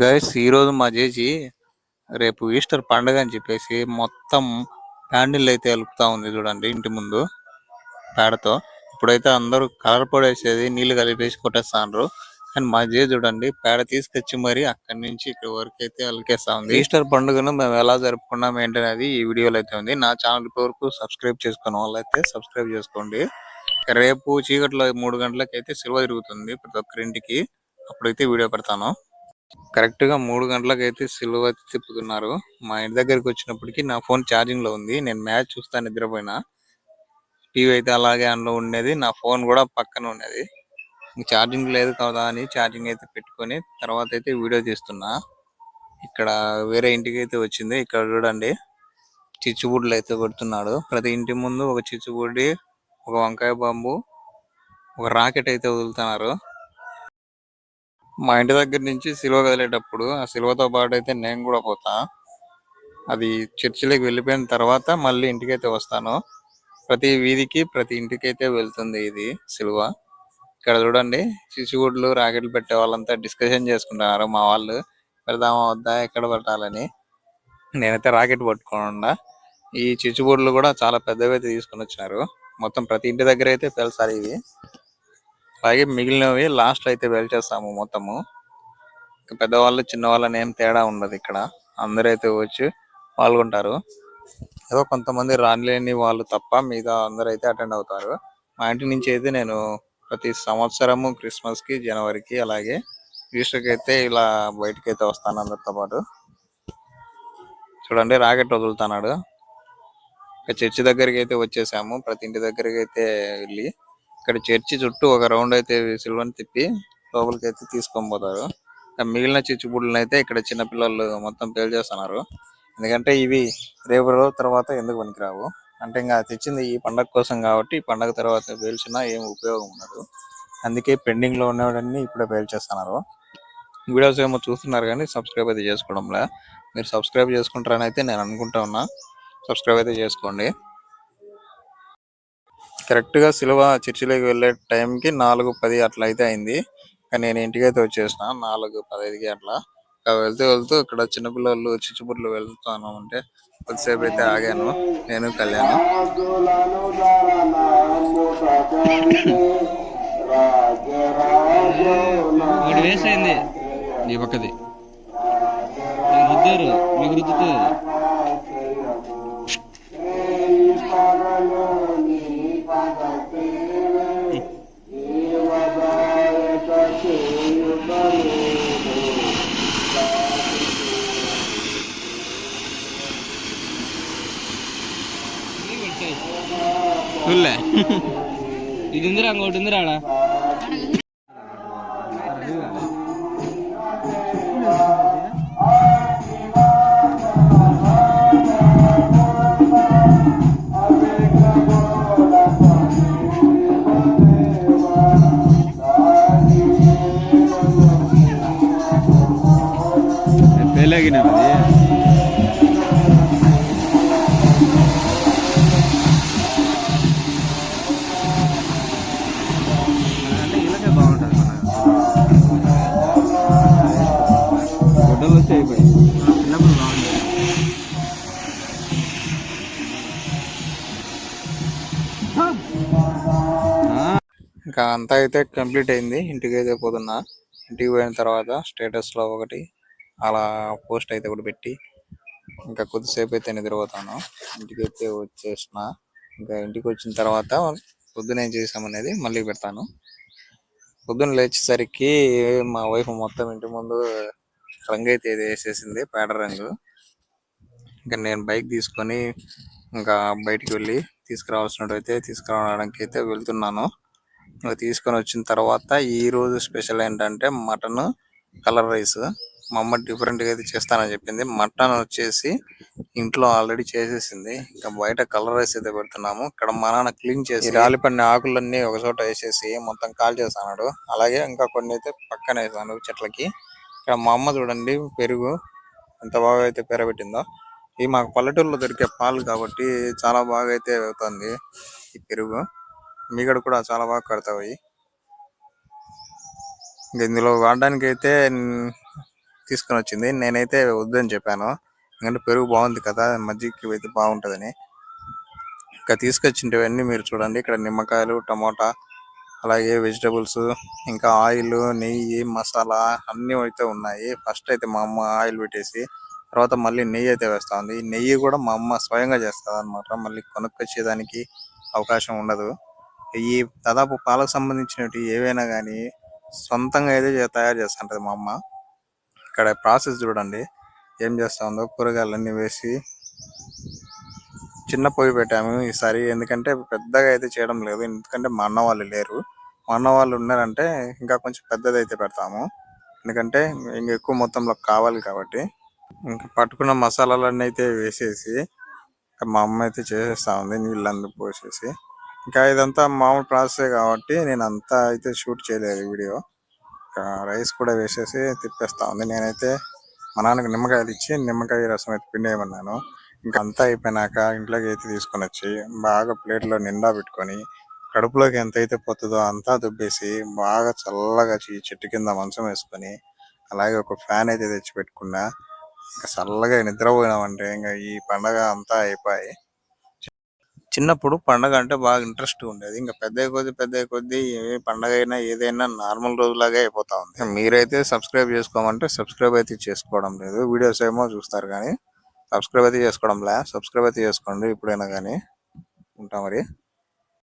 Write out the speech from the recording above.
Guys ఈరోజు మా చేజీ రేపు ఈస్టర్ పండగ అని చెప్పేసి మొత్తం ప్యాండిల్ అయితే వెలుపుతా ఉంది చూడండి ఇంటి ముందు పేడతో. ఇప్పుడైతే అందరూ కలర్ పొడి వేసేది నీళ్ళు కలిపేసి కొట్టేస్తాండ్రు. కానీ మా జే చూడండి పేడ తీసుకొచ్చి మరి అక్కడి నుంచి ఇక్కడ వరకు అయితే అలికేస్తా ఉంది. ఈస్టర్ పండుగను మేము ఎలా జరుపుకున్నాం ఏంటనేది ఈ వీడియోలో అయితే ఉంది. నా ఛానల్ వరకు సబ్స్క్రైబ్ చేసుకున్న వాళ్ళైతే సబ్స్క్రైబ్ చేసుకోండి. రేపు చీకట్లో మూడు గంటలకు అయితే సిల్వ తిరుగుతుంది ప్రతి ఒక్కరింటికి అప్పుడైతే వీడియో పెడతాను. కరెక్ట్గా మూడు గంటలకు అయితే సిల్వ తిప్పుతున్నారు. మా ఇంటి దగ్గరికి వచ్చినప్పటికి నా ఫోన్ ఛార్జింగ్లో ఉంది. నేను మ్యాచ్ చూస్తా నిద్రపోయినా. టీవీ అయితే అలాగే అందులో ఉండేది. నా ఫోన్ కూడా పక్కన ఉండేది ఛార్జింగ్ లేదు కదా అని ఛార్జింగ్ అయితే పెట్టుకొని తర్వాత అయితే వీడియో తీస్తున్నా. ఇక్కడ వేరే ఇంటికి అయితే వచ్చింది. ఇక్కడ చూడండి. చిచ్చుబుడ్లు అయితే కొడుతున్నాడు. ప్రతి ఇంటి ముందు ఒక చిచ్చుబుడ్డి ఒక వంకాయ బాంబు ఒక రాకెట్ అయితే వదులుతున్నారు. మా ఇంటి దగ్గర నుంచి సిలువ కదిలేటప్పుడు ఆ సిలువతో పాటు అయితే నేను కూడా పోతా. అది చర్చిలోకి వెళ్ళిపోయిన తర్వాత మళ్ళీ ఇంటికి అయితే వస్తాను. ప్రతి వీధికి ప్రతి ఇంటికి అయితే వెళ్తుంది ఇది సిలువ. ఇక్కడ చూడండి చిచ్చుగుడ్లు రాకెట్లు పెట్టే వాళ్ళంతా డిస్కషన్ చేసుకుంటున్నారు మా వాళ్ళు. పెడదామా వద్దా ఎక్కడ పెట్టాలని. నేనైతే రాకెట్ పట్టుకోకుండా ఈ చిచ్చుబోర్డులు కూడా చాలా పెద్దవి అయితే తీసుకొని వచ్చినారు. మొత్తం ప్రతి ఇంటి దగ్గర అయితే పెళ్తారు ఇవి. అలాగే మిగిలినవి లాస్ట్ అయితే పేల్చేస్తాము మొత్తము. పెద్దవాళ్ళు చిన్నవాళ్ళని ఏం తేడా ఉండదు ఇక్కడ. అందరూ అయితే వచ్చి పాల్గొంటారు. ఏదో కొంతమంది రానిలేని వాళ్ళు తప్ప మిగతా అందరూ అయితే అటెండ్ అవుతారు. మా ఇంటి నుంచి అయితే నేను ప్రతి సంవత్సరము క్రిస్మస్కి జనవరికి అలాగే ఈస్టర్కి అయితే ఇలా బయటకి అయితే వస్తాను అందరితో పాటు. చూడండి రాకెట్ వదులుతున్నాడు. ఇక చర్చి దగ్గరికి అయితే వచ్చేసాము. ప్రతి ఇంటి దగ్గరికి అయితే వెళ్ళి ఇక్కడ చర్చి చుట్టూ ఒక రౌండ్ అయితే సిల్వన్ తిప్పి లోపలికి అయితే తీసుకొని పోతారు. మిగిలిన మిగిలిన చిచ్చుబుడ్లను అయితే ఇక్కడ చిన్న పిల్లలు మొత్తం పేల్చేస్తున్నారు ఎందుకంటే ఇవి రేపు రోజు తర్వాత ఎందుకు పనికిరావు? అంటే ఇంకా తెచ్చింది ఈ పండగ కోసం కాబట్టి ఈ పండగ తర్వాత పేల్చినా ఏం ఉపయోగం ఉండదు. అందుకే పెండింగ్లో ఉన్నవన్నీ ఇప్పుడే పేల్చేస్తున్నారు వీడియోస్ ఏమో చూస్తున్నారు కానీ సబ్స్క్రైబ్ అయితే చేసుకోవడంలా. మీరు సబ్స్క్రైబ్ చేసుకుంటారని అయితే నేను అనుకుంటా ఉన్నా. సబ్స్క్రైబ్ అయితే చేసుకోండి. కరెక్ట్గా సిలువ చర్చిలోకి వెళ్ళే టైంకి నాలుగు పది అట్లా అయితే అయింది. కానీ నేను ఇంటికి అయితే వచ్చేసిన నాలుగు పదైదుకి అట్లా. వెళ్తూ వెళ్తూ ఇక్కడ చిన్నపిల్లలు చిచ్చుబుర్లు వెళ్తాను అంటే కొద్దిసేపు అయితే ఆగాను. నేను కళ్యాణ్. ఒకటి వేస్ట్ అయింది పక్కది. రుద్దారు మీకు రుద్దుతుంది. இல்ல இது இருந்துரு அங்கோட்டு இருந்துராடா ಬೆಳಗಿನ ಮನೆಯ వేస్ట్ అయిపోయాయి చిన్నప్పుడు ఇంకా అంతా అయితే కంప్లీట్ అయింది. ఇంటికి అయితే పోతున్నా. ఇంటికి పోయిన తర్వాత స్టేటస్లో ఒకటి అలా పోస్ట్ అయితే ఒకటి పెట్టి ఇంకా కొద్దిసేపు అయితే నిద్రపోతాను. ఇంటికి అయితే వచ్చేసిన. ఇంకా ఇంటికి వచ్చిన తర్వాత పొద్దున ఏం చేసామనేది మళ్ళీ పెడతాను. పొద్దున్న లేచేసరికి మా వైఫ్ మొత్తం ఇంటి ముందు రంగు అయితే వేసేసింది పేడ రంగు. ఇంకా నేను బైక్ తీసుకొని ఇంకా బయటికి వెళ్ళి తీసుకురావాల్సినట్టయితే తీసుకురావడానికి అయితే వెళ్తున్నాను. ఇంకా తీసుకొని వచ్చిన తర్వాత ఈ రోజు స్పెషల్ ఏంటంటే మటన్ కలర్ రైస్. మా అమ్మ డిఫరెంట్గా అయితే చేస్తానని చెప్పింది. మటన్ వచ్చేసి ఇంట్లో ఆల్రెడీ చేసేసింది. ఇంకా బయట కలర్ రైస్ అయితే పెడుతున్నాము. ఇక్కడ మా నాన్న క్లీన్ చేసి రాలిపడిన ఆకులన్నీ ఒక చోట వేసేసి మొత్తం కాల్ చేసాడు అలాగే ఇంకా కొన్ని అయితే పక్కన వేసాను చెట్లకి. ఇక్కడ మా అమ్మ చూడండి పెరుగు ఎంత బాగా అయితే పెరగబెట్టిందో. ఇది మాకు పల్లెటూరులో దొరికే పాలు కాబట్టి చాలా బాగా అయితే అవుతుంది ఈ పెరుగు. మీగడ కూడా చాలా బాగా కడతాయి ఇందులో వాడడానికి అయితే తీసుకొని వచ్చింది నేనైతే వద్దని చెప్పాను. ఎందుకంటే పెరుగు బాగుంది కదా మజ్జిగకి అయితే బాగుంటుందని. ఇంకా తీసుకొచ్చింటివన్నీ మీరు చూడండి. ఇక్కడ నిమ్మకాయలు టమోటా అలాగే వెజిటబుల్స్ ఇంకా ఆయిల్ నెయ్యి మసాలా అన్నీ అయితే ఉన్నాయి. ఫస్ట్ అయితే మా అమ్మ ఆయిల్ పెట్టేసి తర్వాత మళ్ళీ నెయ్యి అయితే వేస్తా ఉంది. ఈ నెయ్యి కూడా మా అమ్మ స్వయంగా చేస్తుంది అనమాట మళ్ళీ కొనుక్కొచ్చేదానికి అవకాశం ఉండదు. ఈ దాదాపు పాలకు సంబంధించినవి ఏవైనా కానీ సొంతంగా అయితే తయారు చేస్తుంటది మా అమ్మ. ఇక్కడ ప్రాసెస్ చూడండి. ఏం చేస్తా ఉందో కూరగాయలన్నీ వేసి చిన్న పొయ్యి పెట్టాము ఈసారి. ఎందుకంటే పెద్దగా అయితే చేయడం లేదు. ఎందుకంటే మా అన్న వాళ్ళు లేరు. మా అన్న వాళ్ళు ఉన్నారంటే ఇంకా కొంచెం పెద్దది అయితే పెడతాము. ఎందుకంటే ఇంకా ఎక్కువ మొత్తంలో కావాలి కాబట్టి. ఇంకా పట్టుకున్న మసాలాలన్నీ అయితే వేసేసి మా అమ్మ అయితే చేసేస్తా ఉంది నీళ్ళందు పోసేసి. ఇంకా ఇదంతా మామూలు ప్రాసెసే కాబట్టి నేను అంతా అయితే షూట్ చేయలేదు వీడియో. రైస్ కూడా వేసేసి తిప్పేస్తా ఉంది. నేనైతే మా నాన్నకి నిమ్మకాయలు ఇచ్చి నిమ్మకాయ రసం అయితే పిండేయమన్నాను. ఇంకా అంతా అయిపోయినాక ఇంట్లోకి అయితే తీసుకొని వచ్చి బాగా ప్లేట్లో నిండా పెట్టుకొని కడుపులోకి ఎంత అయితే పోతుందో అంతా దుబ్బేసి బాగా చల్లగా చెట్టు కింద మంచం వేసుకొని అలాగే ఒక ఫ్యాన్ అయితే తెచ్చి పెట్టుకున్నా ఇంకా చల్లగా నిద్రపోయినామంటే ఇంకా ఈ పండగ అంతా అయిపోయి చిన్నప్పుడు పండగ అంటే బాగా ఇంట్రెస్ట్ ఉండేది. ఇంకా పెద్ద కొద్ది పెద్ద కొద్ది ఏ పండగ అయినా ఏదైనా నార్మల్ రోజులాగే అయిపోతా ఉంది. మీరైతే సబ్స్క్రైబ్ చేసుకోమంటే సబ్స్క్రైబ్ అయితే చేసుకోవడం లేదు. వీడియోస్ ఏమో చూస్తారు కానీ సబ్స్క్రైబ్ అయితే చేసుకోవడం లే సబ్స్క్రైబ్ అయితే చేసుకోండి ఇప్పుడైనా కానీ ఉంటాం మరి.